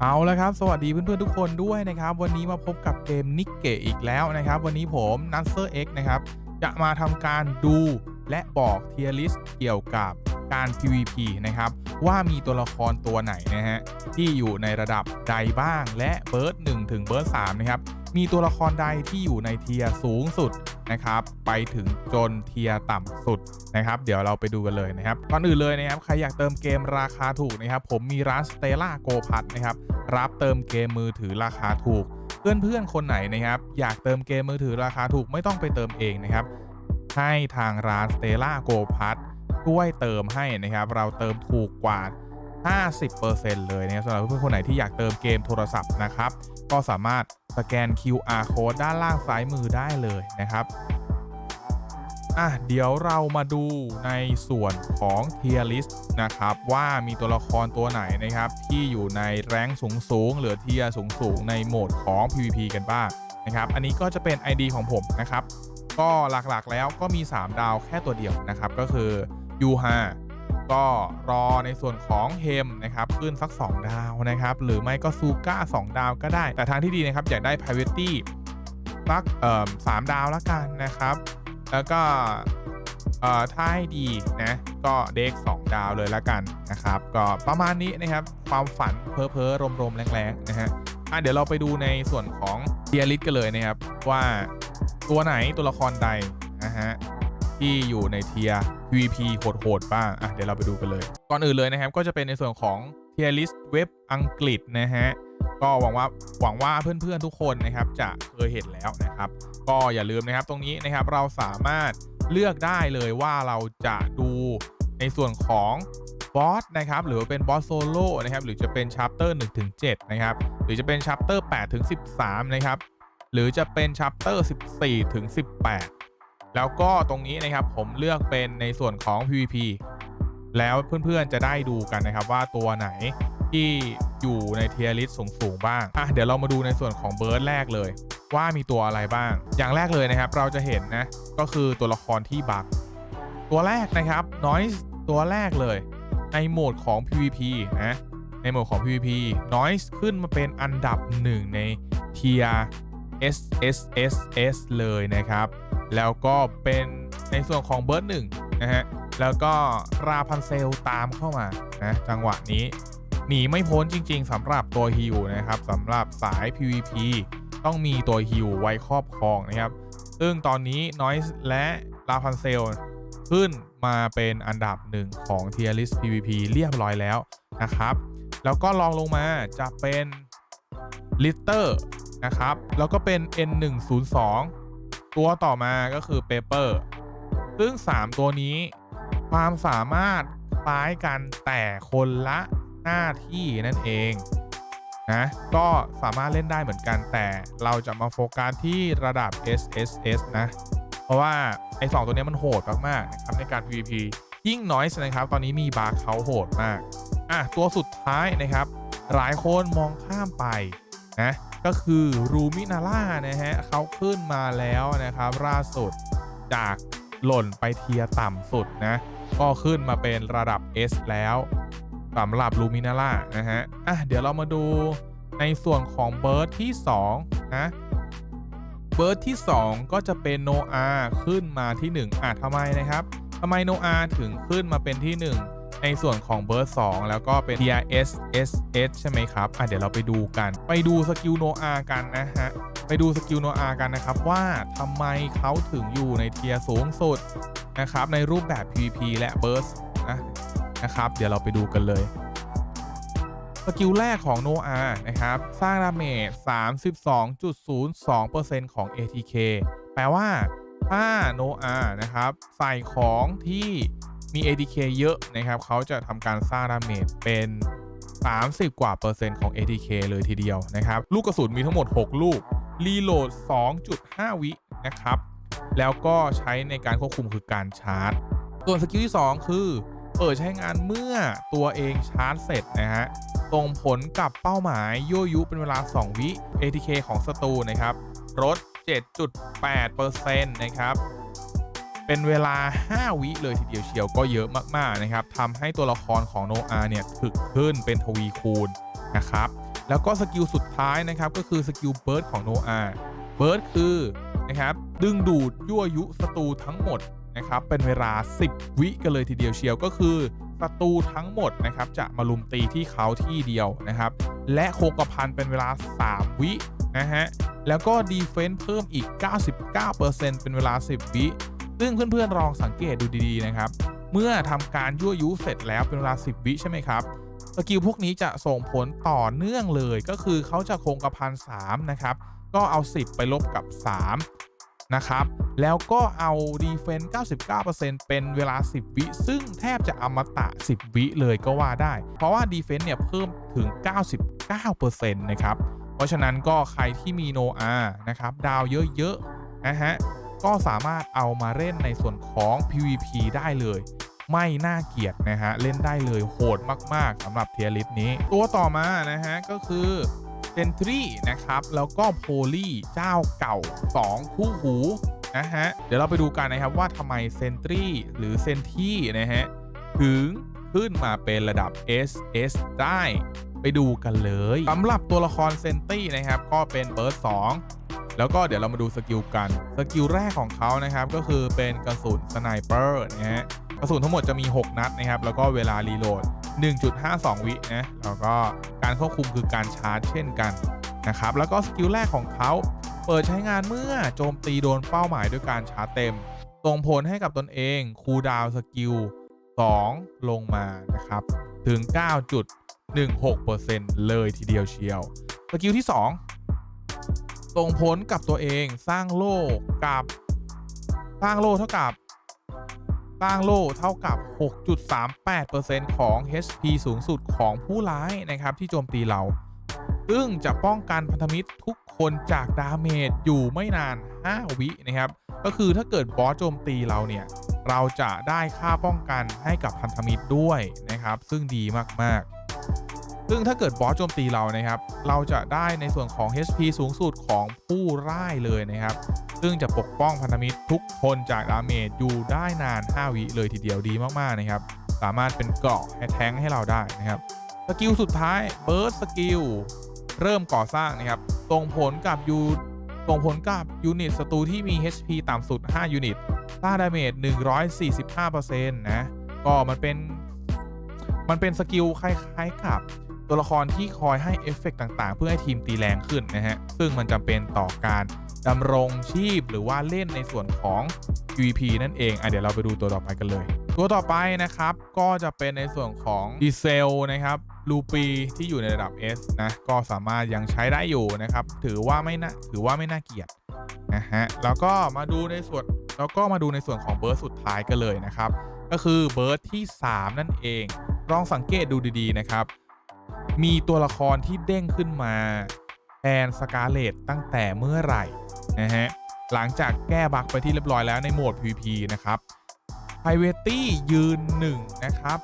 เอาละครับ สวัสดีเพื่อนๆทุกคนด้วยนะครับ วันนี้มาพบกับเกมนิกเกอีกแล้วนะครับ วันนี้ผมนัสเซอร์เอ็กนะครับ จะมาทำการดูและบอกเทียริสเกี่ยวกับการ PVP นะครับ ว่ามีตัวละครตัวไหนนะฮะ ที่อยู่ในระดับใดบ้างและเบิร์ด1ถึงเบิร์ด3นะครับ มีตัวละครใดที่อยู่ในเทียร์สูงสุด นะครับ ไปถึงจนเทียต่ำสุดนะครับ เดี๋ยวเราไปดูกันเลยนะครับ ก่อนอื่นเลยนะครับ ใครอยากเติมเกมราคาถูกนะครับ ผมมีร้าน Stella Go p a s นะครับ รับเติมเกมมือถือราคาถูก เพื่อนๆคนไหนนะครับ อยากเติมเกมมือถือราคาถูกไม่ต้องไปเติมเองนะครับ ให้ทางร้าน Stella Go p a s ช่วยเติมให้นะครับ เราเติมถูกกว่า 50%เลยนะครับสำหรับเพื่อนๆคนไหนที่อยากเติมเกมโทรศัพท์นะครับ ก็สามารถ สแกน QR code ด้านล่างซ้ายมือได้เลยนะครับอะเดี๋ยวเรามาดูในส่วนของ Tier List นะครับ ว่ามีตัวละครตัวไหนนะครับ ที่อยู่ในแรงสูงสูงหรือเทียสูงสูงในโหมดของ PVP กันบ้างนะครับ อันนี้ก็จะเป็น ID ของผมนะครับ ก็หลักๆแล้วก็มี 3 ดาวแค่ตัวเดียวนะครับ ก็คือยูฮา ก็รอในส่วนของเฮมนะครับขึ้นสัก 2 ดาวนะครับ หรือไม่ก็ซูก้า2 ดาวก็ได้ แต่ทางที่ดีนะครับอยากได้ p r i v a t y สักเอ่อสามดาวละกันนะครับ แล้วก็เอ่อถ้าให้ดีนะก็เด็ก2ดาวเลยละกันนะครับ ก็ประมาณนี้นะครับความฝันเพ้อเพ้อรมๆแรงๆนะฮะอะเดี๋ยวเราไปดูในส่วนของเทียริสกันเลยนะครับว่าตัวไหนตัวละครใดนะฮะ ที่อยู่ในเทีย PVP โหดๆบ้างอะเดี๋ยวเราไปดูกันเลย ก่อนอื่นเลยนะครับ ก็จะเป็นในส่วนของเทียริสเว็บอังกฤษนะฮะก็หวังว่าหวังว่าเพื่อนๆทุกคนนะครับจะเคยเห็นแล้วนะครับ ก็อย่าลืมนะครับตรงนี้นะครับเราสามารถเลือกได้เลยว่าเราจะดูในส่วนของบอสนะครับหรือว่าเป็นบอสโซโล่นะครับหรือจะเป็นชัปเตอร์1ถึง7นะครับหรือจะเป็นชัปเตอร์8ถึง13นะครับหรือจะเป็นชัปเตอร์14ถึง18 แล้วก็ตรงนี้นะครับผมเลือกเป็นในส่วนของ PVP แล้วเพื่อนๆจะได้ดูกันนะครับว่าตัวไหนที่อยู่ในเทียร์ลิสสูงๆบ้างอะเดี๋ยวเรามาดูในส่วนของเบิร์ดแรกเลย ว่ามีตัวอะไรบ้าง อย่างแรกเลยนะครับ เราจะเห็นนะก็คือตัวละครที่บักตัวแรกนะครับ Noise ตัวแรกเลย ในโหมดของ PVP นะในโหมดของ PVP Noise ขึ้นมาเป็นอันดับหนึ่งในเทีย S S S S เลยนะครับ แล้วก็เป็นในส่วนของเบิร์ดหนึ่งนะฮะ แล้วก็ราพันเซลตามเข้ามานะจังหวะนี้หนีไม่พ้นจริง ๆสำหรับตัวฮิวนะครับสำหรับสาย PVP ต้องมีตัวฮิวไว้ครอบครองนะครับ ซึ่งตอนนี้ Noise และราพันเซลขึ้นมาเป็นอันดับหนึ่งของ Tier List PVP เรียบร้อยแล้วนะครับ แล้วก็ลองลงมาจะเป็น Litter นะครับ แล้วก็เป็น N102 ตัวต่อมาก็คือ Paper ซึ่ง 3 ตัวนี้ความสามารถคล้ายกันแต่คนละหน้าที่นั่นเองนะก็สามารถเล่นได้เหมือนกันแต่เราจะมาโฟกัสที่ระดับ SSS นะ เพราะว่าไอ้สตัวนี้มันโหดมากๆนะครับในการ PVP ยิ่งน้อยนะครับ ตอนนี้มีบาร์เขาโหดมาก อะ ตัวสุดท้ายนะครับ หลายคนมองข้ามไปนะ ก็คือรูมินาร่านะฮะเขาขึ้นมาแล้วนะครับล่าสุดจากหล่นไปเทียต่ำสุดนะก็ขึ้นมาเป็นระดับ S แล้วสำหรับลูมินาร่านะฮะอะเดี๋ยวเรามาดูในส่วนของเบิร์ดที่2นะเบิร์ดที่ 2 ก็จะเป็นโนอาขึ้นมาที่ 1อะทำไมนะครับทำไมโนอาถึงขึ้นมาเป็นที่ 1 ในส่วนของเบิร์ 2 แล้วก็เป็น TRS S S ใช่ไหมครับอะเดี๋ยวเราไปดูกัน ไปดูสกิลโนอากันนะฮะ ไปดูสกิลโนอากันนะครับ ว่าทำไมเขาถึงอยู่ในเทียร์สูงสุดนะครับ ในรูปแบบ PVP และ Burst นะนะครับ เดี๋ยวเราไปดูกันเลยสกิลแรกของโนอานะครับ สร้างดาเมจ 32.02%ของ ATK แปลว่าถ้าโนอานะครับ ใส่ของที่ มี ATK เยอะนะครับเขาจะทำการสร้างดาเมจเป็น 30 กว่าเปอร์เซ็นต์ของ ATK เลยทีเดียวนะครับ ลูกกระสุนมีทั้งหมด 6 ลูก รีโหลด 2.5 วินะครับ แล้วก็ใช้ในการควบคุมคือการชาร์จ ส่วนสกิลที่ 2 คือ เปิดใช้งานเมื่อตัวเองชาร์จเสร็จนะฮะส่งผลกับเป้าหมายยั่วยุเป็นเวลา 2 วิ ATK ของศัตรูนะครับลด7.8%นะครับ เป็นเวลา 5 วิเลยทีเดียวเชียวก็เยอะมากๆนะครับทำให้ตัวละครของโนอาเนี่ยถึกขึ้นเป็นทวีคูณนะครับ แล้วก็สกิลสุดท้ายนะครับก็คือสกิลเบิร์ดของโนอาเบิร์ดคือนะครับดึงดูดยั่วยุศัตรูทั้งหมดนะครับเป็นเวลา 10 วิกันเลยทีเดียวเชียวก็คือศัตรูทั้งหมดนะครับจะมาลุมตีที่เขาที่เดียวนะครับ และโคกระพันเป็นเวลา 3 วินะฮะแล้วก็ดีเฟนส์เพิ่มอีก 99%เป็นเวลา 10 วิ ซึ่งเพื่อนๆลองสังเกตดูดีๆนะครับ เมื่อทำการยั่วยุเสร็จแล้วเป็นเวลา 10 วิใช่ไหมครับสกิลพวกนี้จะส่งผลต่อเนื่องเลยก็คือเขาจะคงกระพัน3นะครับ ก็เอา 10 ไปลบกับ 3 นะครับ แล้วก็เอาดีเฟนส์99%เป็นเวลา 10 วิ ซึ่งแทบจะอมตะ 10 วิเลยก็ว่าได้ เพราะว่าดีเฟนส์เนี่ยเพิ่มถึง 99%นะครับ เพราะฉะนั้นก็ใครที่มีโนอานะครับ ดาวเยอะๆนะฮะ ก็สามารถเอามาเล่นในส่วนของ PVP ได้เลยไม่น่าเกลียดนะฮะ เล่นได้เลยโหดมาก ๆสำหรับเทียริสนี้ ตัวต่อมานะฮะ ก็คือเซนทรีนะครับ แล้วก็โพลีเจ้าเก่า 2 คู่หูนะฮะ เดี๋ยวเราไปดูกันนะครับว่าทำไมเซนทรีหรือเซนทีนะฮะ ถึงขึ้นมาเป็นระดับ SS ได้ ไปดูกันเลยสำหรับตัวละครเซนตี้นะครับ ก็เป็นเบิร์ด2 แล้วก็เดี๋ยวเรามาดูสกิลกัน สกิลแรกของเขานะครับก็คือเป็นกระสุนสไนเปอร์นะฮะกระสุนทั้งหมดจะมี 6 นัดนะครับ แล้วก็เวลารีโหลด 1.52 วินะแล้วก็การควบคุมคือการชาร์จเช่นกันนะครับแล้วก็สกิลแรกของเขาเปิดใช้งานเมื่อโจมตีโดนเป้าหมายด้วยการชาร์จเต็มส่งผลให้กับตนเองคูลดาวน์สกิล 2 ลงมานะครับ ถึง 9.16%เลยทีเดียวเชียว สกิลที่ 2 ส่งผลกับตัวเองสร้างโล่กับสร้างโลเท่ากับสร้างโลเท่ากับ 6.38%ของ HP สูงสุดของผู้ร้ายนะครับที่โจมตีเรา ซึ่งจะป้องกันพันธมิตรทุกคนจากดาเมจอยู่ไม่นาน 5 วินะครับ ก็คือถ้าเกิดบอสโจมตีเราเนี่ย เราจะได้ค่าป้องกันให้กับพันธมิตรด้วยนะครับ ซึ่งดีมาก ๆ ซึ่งถ้าเกิดบอสโจมตีเรานะครับ เราจะได้ในส่วนของ HP สูงสุดของผู้ร่ายเลยนะครับ ซึ่งจะปกป้องพันธมิตรทุกคนจากดาเมจอยู่ได้นาน 5 วิเลยทีเดียวดีมากๆนะครับ สามารถเป็นเกราะให้แทงให้เราได้นะครับ สกิลสุดท้ายเบิร์ดสกิลเริ่มก่อสร้างนะครับส่งผลกับยูส่งผลกับยูนิตศัตรูที่มี HP ต่ำสุด 5 ยูนิตสร้างดาเมจ145%นะ ก็มันเป็น มันเป็นสกิลคล้ายๆกับ ตัวละครที่คอยให้เอฟเฟกต่างๆ เพื่อให้ทีมตีแรงขึ้นนะฮะ ซึ่งมันจำเป็นต่อการดำรงชีพหรือว่าเล่นในส่วนของ PVP นั่นเองอะเดี๋ยวเราไปดูตัวต่อไปกันเลย ตัวต่อไปนะครับ ก็จะเป็นในส่วนของดีเซลนะครับลูปีที่อยู่ในระดับ S นะ ก็สามารถยังใช้ได้อยู่นะครับ ถือว่าไม่น่าถือว่าไม่น่าเกลียดนะฮะแล้วก็มาดูในส่วนแล้วก็มาดูในส่วนของเบิร์สุดท้ายกันเลยนะครับ ก็คือเบิร์ที่ 3 นั่นเองลองสังเกตดูดีๆนะครับ มีตัวละครที่เด้งขึ้นมาแทนสกาเลตตั้งแต่เมื่อไหร่นะฮะหลังจากแก้บั๊กไปที่เรียบร้อยแล้วในโหมด PVP นะครับ p r i v a t y ยืน 1 นะครับ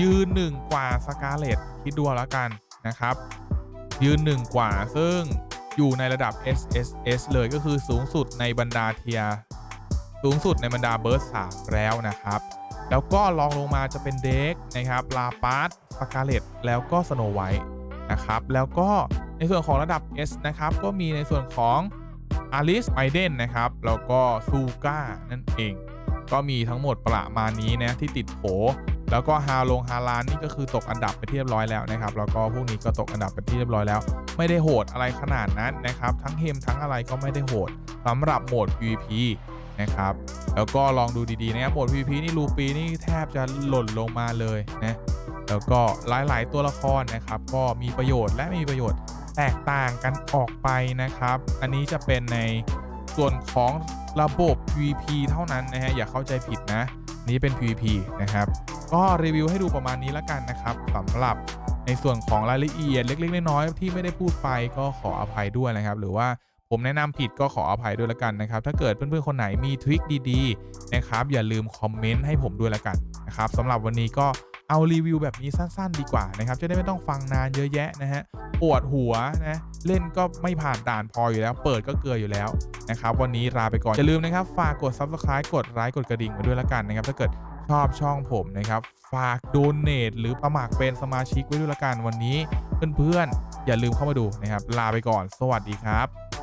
ยืน 1 กว่าสกาเลตคิดดูแล้วกันนะครับ ยืน 1 กว่าซึ่งอยู่ในระดับ SSS เลยก็คือสูงสุดในบรรดาเทีย สูงสุดในบรรดาเบิร์ส3แล้วนะครับ แล้วก็ลองลงมาจะเป็นเด็กนะครับลาปาร์ตสกาเลตแล้วก็สโนไวท์นะครับแล้วก็ในส่วนของระดับ S นะครับก็มีในส่วนของอาริสไมเดนนะครับแล้วก็ซูก้านั่นเอง ก็มีทั้งหมดประมาณนี้นะที่ติดโผแล้วก็ฮาลงฮาลานนี่ก็คือตกอันดับไปที่เรียบร้อยแล้วนะครับแล้วก็พวกนี้ก็ตกอันดับไปที่เรียบร้อยแล้ว ไม่ได้โหดอะไรขนาดนั้นนะครับ ทั้งเฮมทั้งอะไรก็ไม่ได้โหดสำหรับโหมด PVP นะครับ แล้วก็ลองดูดีๆนะครับโหมด PVP นี่ลูปีนี่แทบจะหล่นลงมาเลยนะ แล้วก็หลายๆตัวละครนะครับ ก็มีประโยชน์และไม่มีประโยชน์แตกต่างกันออกไปนะครับ อันนี้จะเป็นในส่วนของระบบ PVP เท่านั้นนะฮะ อย่าเข้าใจผิดนะ นี้เป็น PVP นะครับ ก็รีวิวให้ดูประมาณนี้แล้วกันนะครับสำหรับในส่วนของรายละเอียดเล็กๆน้อยๆที่ไม่ได้พูดไปก็ขออภัยด้วยนะครับ หรือว่า ผมแนะนำผิดก็ขออภัยด้วยล้วกันนะครับ ถ้าเกิดเพื่อนๆคนไหนมีทริคดีๆนะครับ อย่าลืมคอมเมนต์ให้ผมด้วยล้วกันนะครับสำหรับวันนี้ก็เอารีวิวแบบนี้สั้นๆ ดีกว่านะครับ จะได้ไม่ต้องฟังนานเยอะแยะนะฮะปวดหัวนะเล่นก็ไม่ผ่านด่านพออยู่แล้ว เปิดก็เกลืออยู่แล้วนะครับ วันนี้ลาไปก่อน อย่าลืมนะครับ ฝากกด Subscribe กดไลค์กดกระดิ่งไว้ด้วยล้วกันนะครับ ถ้าเกิดชอบช่องผมนะครับ ฝากโดเน a หรือสมัครเป็นสมาชิกไว้ด้วยละกันวันนี้ เพื่อนๆอย่าลืมเข้ามาดูนะครับ ลาไปก่อน สวัสดีครับ